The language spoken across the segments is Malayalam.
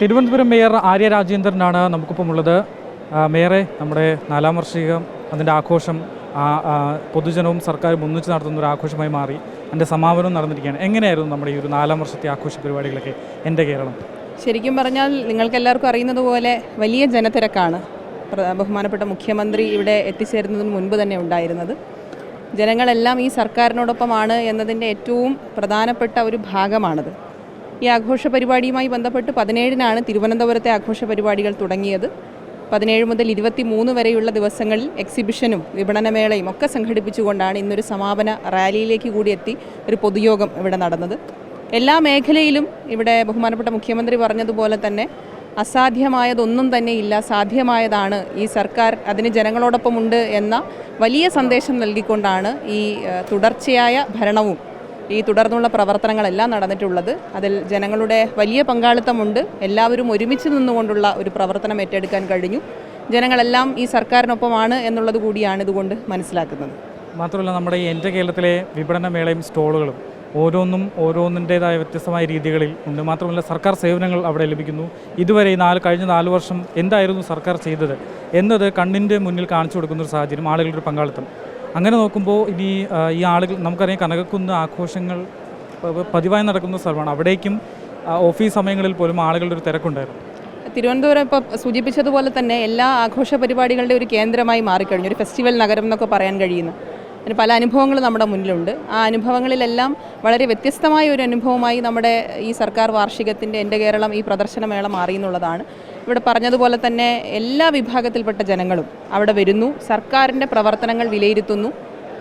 തിരുവനന്തപുരം മേയർ ആര്യ രാജേന്ദ്രനാണ് നമുക്കിപ്പം ഉള്ളത്. മേയറെ നമ്മുടെ നാലാം വാർഷികം അതിന്റെ ആഘോഷം പൊതുജനവും സർക്കാരും ഒന്നിച്ച് നടത്തുന്ന ഒരു ആഘോഷമായി മാറി. അതിന്റെ സമാപനവും നടന്നിരിക്കുകയാണ്. എങ്ങനെയായിരുന്നു നമ്മുടെ ഈ ഒരു നാലാം വർഷത്തെ ആഘോഷ പരിപാടികളൊക്കെ? എന്റെ കേരളം. ശരിക്കും പറഞ്ഞാൽ നിങ്ങൾക്കെല്ലാവർക്കും അറിയുന്നത് പോലെ വലിയ ജനത്തിരക്കാണ്. ബഹുമാനപ്പെട്ട മുഖ്യമന്ത്രി ഇവിടെ എത്തിച്ചേരുന്നതിന് മുൻപ് തന്നെ ഉണ്ടായിരുന്നത്. ജനങ്ങളെല്ലാം ഈ സർക്കാരിനോടൊപ്പമാണ് എന്നതിന്റെ ഏറ്റവും പ്രധാനപ്പെട്ട ഒരു ഭാഗമാണത്. ഈ ആഘോഷ പരിപാടിയുമായി ബന്ധപ്പെട്ട് പതിനേഴിനാണ് തിരുവനന്തപുരത്തെ ആഘോഷ പരിപാടികൾ തുടങ്ങിയത്. പതിനേഴ് മുതൽ ഇരുപത്തി മൂന്ന് വരെയുള്ള ദിവസങ്ങളിൽ എക്സിബിഷനും വിപണനമേളയും ഒക്കെ സംഘടിപ്പിച്ചുകൊണ്ടാണ് ഇന്നൊരു സമാപന റാലിയിലേക്ക് കൂടി എത്തി ഒരു പൊതുയോഗം ഇവിടെ നടന്നത്. എല്ലാ മേഖലയിലും ഇവിടെ ബഹുമാനപ്പെട്ട മുഖ്യമന്ത്രി പറഞ്ഞതുപോലെ തന്നെ അസാധ്യമായതൊന്നും തന്നെ ഇല്ല സാധ്യമായതാണ് ഈ സർക്കാർ അതിന് ജനങ്ങളോടൊപ്പമുണ്ട് എന്ന വലിയ സന്ദേശം നൽകിക്കൊണ്ടാണ് ഈ തുടർച്ചയായ ഭരണവും ഈ തുടർന്നുള്ള പ്രവർത്തനങ്ങളെല്ലാം നടന്നിട്ടുള്ളത്. അതിൽ ജനങ്ങളുടെ വലിയ പങ്കാളിത്തമുണ്ട്. എല്ലാവരും ഒരുമിച്ച് നിന്നുകൊണ്ടുള്ള ഒരു പ്രവർത്തനം ഏറ്റെടുക്കാൻ കഴിഞ്ഞു. ജനങ്ങളെല്ലാം ഈ സർക്കാരിനൊപ്പമാണ് എന്നുള്ളത് കൂടിയാണ് ഇതുകൊണ്ട് മനസ്സിലാക്കുന്നത്. മാത്രമല്ല നമ്മുടെ എന്റെ കേരളത്തിലെ വിപണന മേളയും സ്റ്റോളുകളും ഓരോന്നും ഓരോന്നിന്റേതായ വ്യത്യസ്തമായ രീതികളിൽ ഉണ്ട്. മാത്രമല്ല സർക്കാർ സേവനങ്ങൾ അവിടെ ലഭിക്കുന്നു. ഇതുവരെ ഈ നാല് കഴിഞ്ഞ നാല് വർഷം എന്തായിരുന്നു സർക്കാർ ചെയ്തത് എന്നത് കണ്ണിന്റെ മുന്നിൽ കാണിച്ചു കൊടുക്കുന്ന ഒരു സാഹചര്യം ആളുകളുടെ പങ്കാളിത്തം. അങ്ങനെ നോക്കുമ്പോൾ ഇനി ഈ ആളുകൾ നമുക്കറിയാം കനകക്കുന്ന് ആഘോഷങ്ങൾ പതിവായി നടക്കുന്ന സ്ഥലമാണ്. അവിടേക്കും ഓഫീസ് സമയങ്ങളിൽ പോലും ആളുകളുടെ ഒരു തിരക്കുണ്ടായിരുന്നു. തിരുവനന്തപുരം ഇപ്പോൾ സൂചിപ്പിച്ചതുപോലെ തന്നെ എല്ലാ ആഘോഷ പരിപാടികളുടെ ഒരു കേന്ദ്രമായി മാറിക്കഴിഞ്ഞു. ഒരു ഫെസ്റ്റിവൽ നഗരം എന്നൊക്കെ പറയാൻ കഴിയുന്നു. അതിന് പല അനുഭവങ്ങൾ നമ്മുടെ മുന്നിലുണ്ട്. ആ അനുഭവങ്ങളിലെല്ലാം വളരെ വ്യത്യസ്തമായ ഒരു അനുഭവമായി നമ്മുടെ ഈ സർക്കാർ വാർഷികത്തിന്റെ എന്റെ കേരളം ഈ പ്രദർശനമേള മാറി എന്നുള്ളതാണ്. ഇവിടെ പറഞ്ഞതുപോലെ തന്നെ എല്ലാ വിഭാഗത്തിൽപ്പെട്ട ജനങ്ങളും അവിടെ വരുന്നു. സർക്കാരിന്റെ പ്രവർത്തനങ്ങൾ വിലയിരുത്തുന്നു.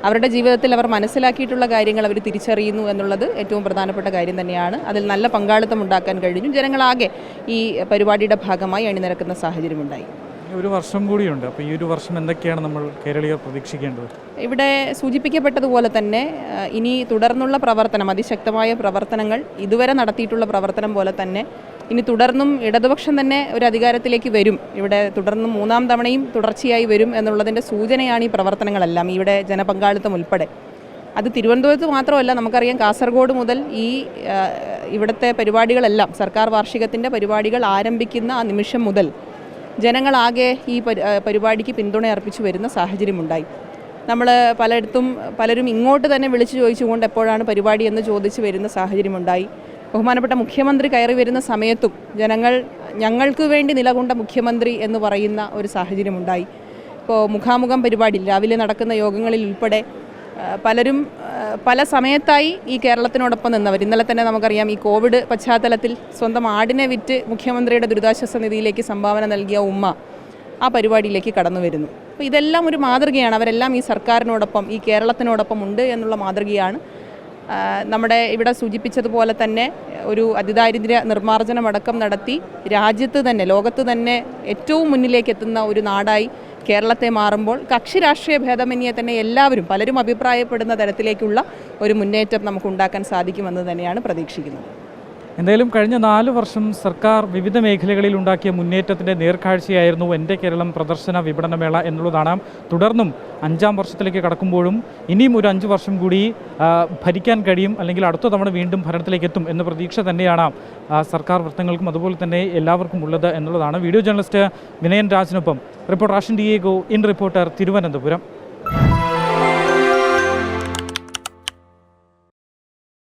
അവരുടെ ജീവിതത്തിൽ അവർ മനസ്സിലാക്കിയിട്ടുള്ള കാര്യങ്ങൾ അവർ തിരിച്ചറിയുന്നു എന്നുള്ളത് ഏറ്റവും പ്രധാനപ്പെട്ട കാര്യം തന്നെയാണ്. അതിൽ നല്ല പങ്കാളിത്തം ഉണ്ടാക്കാൻ കഴിഞ്ഞു. ജനങ്ങളാകെ ഈ പരിപാടിയുടെ ഭാഗമായി അണിനിരക്കുന്ന സാഹചര്യമുണ്ടായി. ഒരു വർഷം കൂടിയുണ്ട്. അപ്പോൾ ഈ ഒരു വർഷം എന്തൊക്കെയാണ് നമ്മൾ കേരളീയർ പ്രതീക്ഷിക്കേണ്ടത്? ഇവിടെ സൂചിപ്പിക്കപ്പെട്ടതുപോലെ തന്നെ ഇനി തുടർന്നുള്ള പ്രവർത്തനം അതിശക്തമായ പ്രവർത്തനങ്ങൾ ഇതുവരെ നടത്തിയിട്ടുള്ള പ്രവർത്തനം പോലെ തന്നെ ഇനി തുടർന്നും ഇടതുപക്ഷം തന്നെ ഒരു അധികാരത്തിലേക്ക് വരും. ഇവിടെ തുടർന്നും മൂന്നാം തവണയും തുടർച്ചയായി വരും എന്നുള്ളതിന്റെ സൂചനയാണ് ഈ പ്രവർത്തനങ്ങളെല്ലാം ഇവിടെ ജനപങ്കാളിത്തം ഉൾപ്പെടെ. അത് തിരുവനന്തപുരത്ത് മാത്രമല്ല നമുക്കറിയാം കാസർഗോഡ് മുതൽ ഈ ഇവിടുത്തെ പരിപാടികളെല്ലാം സർക്കാർ വാർഷികത്തിന്റെ പരിപാടികൾ ആരംഭിക്കുന്ന ആ നിമിഷം മുതൽ ജനങ്ങളാകെ ഈ പരിപാടിക്ക് പിന്തുണ അർപ്പിച്ചു വരുന്ന സാഹചര്യമുണ്ടായി. നമ്മൾ പലയിടത്തും പലരും ഇങ്ങോട്ട് തന്നെ വിളിച്ചു ചോദിച്ചുകൊണ്ട് എപ്പോഴാണ് പരിപാടി എന്ന് ചോദിച്ചു വരുന്ന സാഹചര്യമുണ്ടായി. ബഹുമാനപ്പെട്ട മുഖ്യമന്ത്രി കയറി വരുന്ന സമയത്തും ജനങ്ങൾ ഞങ്ങൾക്ക് വേണ്ടി നിലകൊണ്ട മുഖ്യമന്ത്രി എന്ന് പറയുന്ന ഒരു സാഹചര്യമുണ്ടായി. ഇപ്പോൾ മുഖാമുഖം പരിപാടി രാവിലെ നടക്കുന്ന യോഗങ്ങളിൽ ഉൾപ്പെടെ പലരും പല സമയത്തായി ഈ കേരളത്തിനോടൊപ്പം നിന്നവർ. ഇന്നലെ തന്നെ നമുക്കറിയാം ഈ കോവിഡ് പശ്ചാത്തലത്തിൽ സ്വന്തം ആടിനെ വിറ്റ് മുഖ്യമന്ത്രിയുടെ ദുരിതാശ്വാസ നിധിയിലേക്ക് സംഭാവന നൽകിയ ഉമ്മ ആ പരിപാടിയിലേക്ക് കടന്നു വരുന്നു. അപ്പോൾ ഇതെല്ലാം ഒരു മാതൃകയാണ്. അവരെല്ലാം ഈ സർക്കാരിനോടൊപ്പം ഈ കേരളത്തിനോടൊപ്പം ഉണ്ട് എന്നുള്ള മാതൃകയാണ്. നമ്മുടെ ഇവിടെ സൂചിപ്പിച്ചതുപോലെ തന്നെ ഒരു അതിദാരിദ്ര്യ നിർമ്മാർജനമടക്കം നടത്തി രാജ്യത്ത് തന്നെ ലോകത്ത് തന്നെ ഏറ്റവും മുന്നിലേക്ക് എത്തുന്ന ഒരു നാടായി കേരളത്തെ മാറുമ്പോൾ കക്ഷി രാഷ്ട്രീയ ഭേദമന്യേ തന്നെ എല്ലാവരും പലരും അഭിപ്രായപ്പെടുന്ന തരത്തിലേക്കുള്ള ഒരു മുന്നേറ്റം നമുക്ക് ഉണ്ടാക്കാൻ സാധിക്കുമെന്ന് തന്നെയാണ് പ്രതീക്ഷിക്കുന്നത്. എന്തായാലും കഴിഞ്ഞ നാല് വർഷം സർക്കാർ വിവിധ മേഖലകളിൽ ഉണ്ടാക്കിയ മുന്നേറ്റത്തിന്റെ നേർക്കാഴ്ചയായിരുന്നു എന്റെ കേരളം പ്രദർശന വിപണനമേള എന്നുള്ളതാണ്. തുടർന്നും അഞ്ചാം വർഷത്തിലേക്ക് കടക്കുമ്പോഴും ഇനിയും ഒരു അഞ്ച് വർഷം കൂടി ഭരിക്കാൻ കഴിയും അല്ലെങ്കിൽ അടുത്ത തവണ വീണ്ടും ഭരണത്തിലേക്ക് എത്തും എന്ന പ്രതീക്ഷ തന്നെയാണ് സർക്കാർ വൃത്തങ്ങൾക്കും അതുപോലെ തന്നെ എല്ലാവർക്കും ഉള്ളത് എന്നുള്ളതാണ്. Video journalist Vinayan രാജിനൊപ്പം reporter Ashan Diego in reporter Thiruvananthapuram.